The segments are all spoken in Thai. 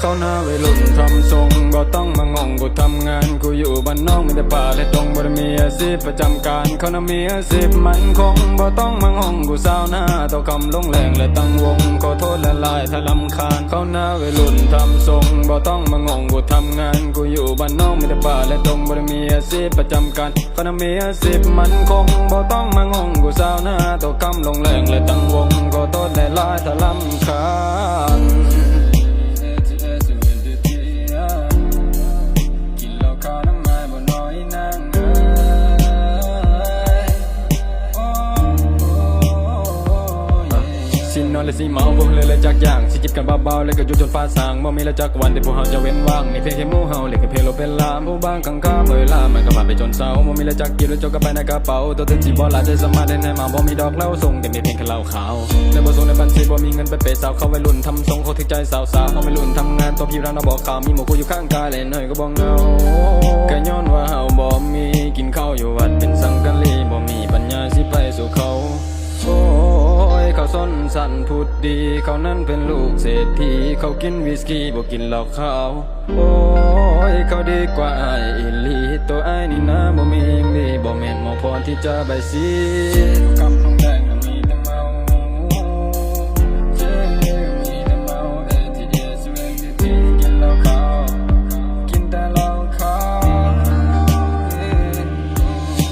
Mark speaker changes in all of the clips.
Speaker 1: เขาหน้าวัยรุ่นทำทรงบ่ต้องมางงกูทำงาน กูอยู่บ้านนอกมีแต่ป่าแลยตรงบ่ไมีอาชีพประจำการ เขาหน้ามีอาชีพมันคงบ่ต้องมางงกูสาวหน้าต่อคำลงแรงและตั้งวงขอโทษละลายถ้าลำคาญ เขาหน้าวัยรุ่นทำทรงบ่ต้องมางงกูทำงาน กูอยู่บ้านนอกมีแต่ป่าแลยตรงบ่ไมีอาชีพประจำการเขาหน้ามีอาชีพมันคงบ่ต้องมางงกูสาวหน้าต่อคำลงแรงและตั้งวงขอโทษละลายถ้าลำคาญ สินอนและสิเมาบ่เลยเลยจักอย่างสิจิบกันเบาๆแล้วก็อยู่จนฟ้าสางบ่มีแล้วจักวันที่พวกเฮาจะเว้นว่างนี่เพียงแค่มู่เฮาเล็กเพลโลเป็นลามผู้บางข้างข้าเมื่อลามันก็ผ่านไปจนเศร้าบ่มีแล้วจักกินแล้วจกกันไปในกระเป๋าตัวถึงสิบ่หลาใจสมารถได้ในมาบ่มีดอกเหล้าส่งแต่มีเพียงแค่เหล้าขาวแต่บ่ส่งในบัญชีบ่มีเงินไปเปย์สาวเขาวัยรุ่นทำทรงเขาถึงใจสาวๆเขาวัยรุ่นทำงานตัวพี่ร้านเราบอกข่าวมีหมู่กูอยู่ข้างกายเลยหน่อยก็บ่เงาก็ย้อนว่าเฮาบ่มีกินข้าวอยู่วัดเป็นสังกัลีบ่มีปัญญาสิไปสู่ ส้นสันพูดดี เขานั้นเป็นลูกเศรษฐีเขากินวิสกี้บวกกินเหล้าขาวโอ้ยเขาดีกว่าไอ้อิลีตัวไอ้นี่นะบ่มีมีบ่แม่นหมอพรที่จะใบสีคำลงแดง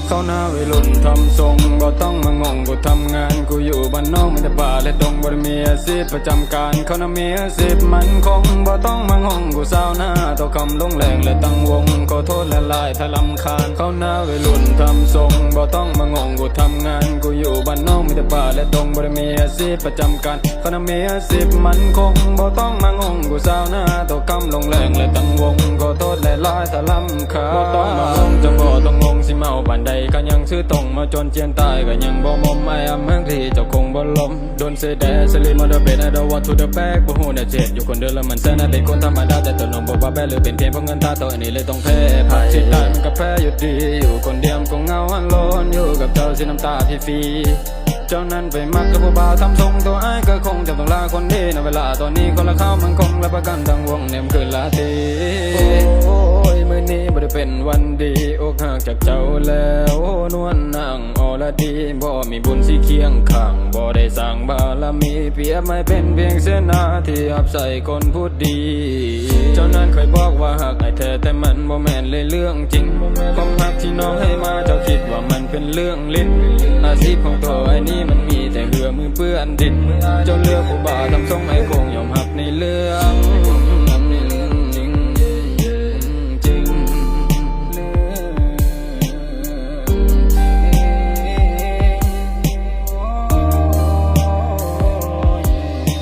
Speaker 1: เขาหน้าวัยรุ่นทำทรงบ่ต้องมางงกูทำงานกูอยู่บ้านนอกไม่แต่ป่าและดงบ่ได้มีอาชีพประจำการเขาน่ะมีอาชีพมันคงบ่ต้องมางงกูสาวหน้าต่อคำลงแรงและตั้งวงขอโทษและลายถ้าลำคาญเขาหน้าวัยรุ่นทำทรงบ่ต้องมางงกูทำงานกูอยู่บ้านนอก แต่ป่าและดงบ่ได้มีอาชีพประจำการเขาน่ะมีอาชีพมันคงบ่ต้องมางงกูสาวหน้าต่อคำลงแรงและตั้งวงขอโทษและลายถ้าลำคาญบ่ต้องมางงจะบ่ต้องงงสิเมาปานใดก็ยังซื้อตรงมาจนเจียนตายก็ยังบ่มอมไอ้อำเมืองที่เจ้าคงบ่ลมโดนเสยแดสลีมาเดอเบดไอดอวัตถุเดอะแบกบ่ฮู้แน่เจ็ดอยู่คนเดียวแล้วมันแซ่น่าเป็นคนธรรมดาแต่ตัวนมบอกว่าแบหรือเป็นเพียงเพราะเงินตาตัวอันนี้เลยต้องแพ้ภัยสิตายมันก็แพ้อยู่ดีอยู่คนเดียวมันก็เหงาหันโลนอยู่กับเจ้าสิน้ำตาพี่ฟรีๆ เจ้านั้นไปมักกับผู้บ่าวทำทรงตัวไอ้ก็คงจะต้องลาคนดีในเวลาตอนนี้คนละข้าวมันคงและประกันทั้งวงเนี่ยมคือลาตรีโอ้ยมื้อนี้บ่ได้เป็นวันดีอกหักจากเจ้าแล้วนวลนางอรดีบ่มีบุญสีเคียงข้างบ่ได้สร้างบารมีเปียบไม่เป็นเพียงเสนาที่อับใส่คนพูดดี เจ้านั้นเคยบอกว่าหักไอ้แท้แต่มันบ่แม่นเลยเรื่องจริงความหักที่น้องให้มาเจ้าคิดว่ามันเป็นเรื่องลิ้นอาชีพของตัวไอ้นี่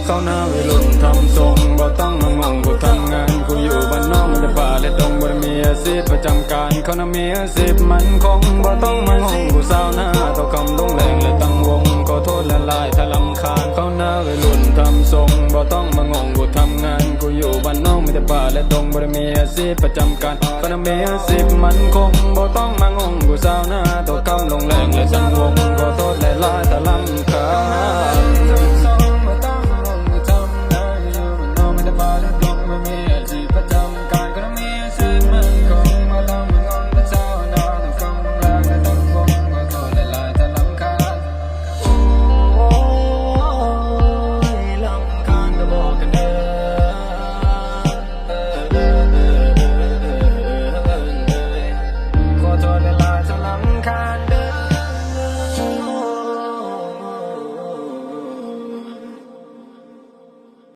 Speaker 1: เข้าหน้าวัยรุ่นทำทรงบ่ต้องมางงกูทำงานกูอยู่บ้านนอกมันจะป่าและดงบ่ได้มีอาชีพประจำการเขาน่ะมีอาชีพมันคงบ่ต้องมางงกูสาวหน้าต่อคำลงแรงและตั้งวงขอโทษละลายถ้าลำคาญเขาหน้าวัยรุ่นทำทรงบ่ต้องมางงกูทำงานกูอยู่บ้านนอกมีแต่ป่าและดงบ่ได้มีอาชีพประจำการเขาน่ะมีอาชีพมันคงบ่ต้องมางงกูสาวหน้าต่อคำลงแรงและตั้งวง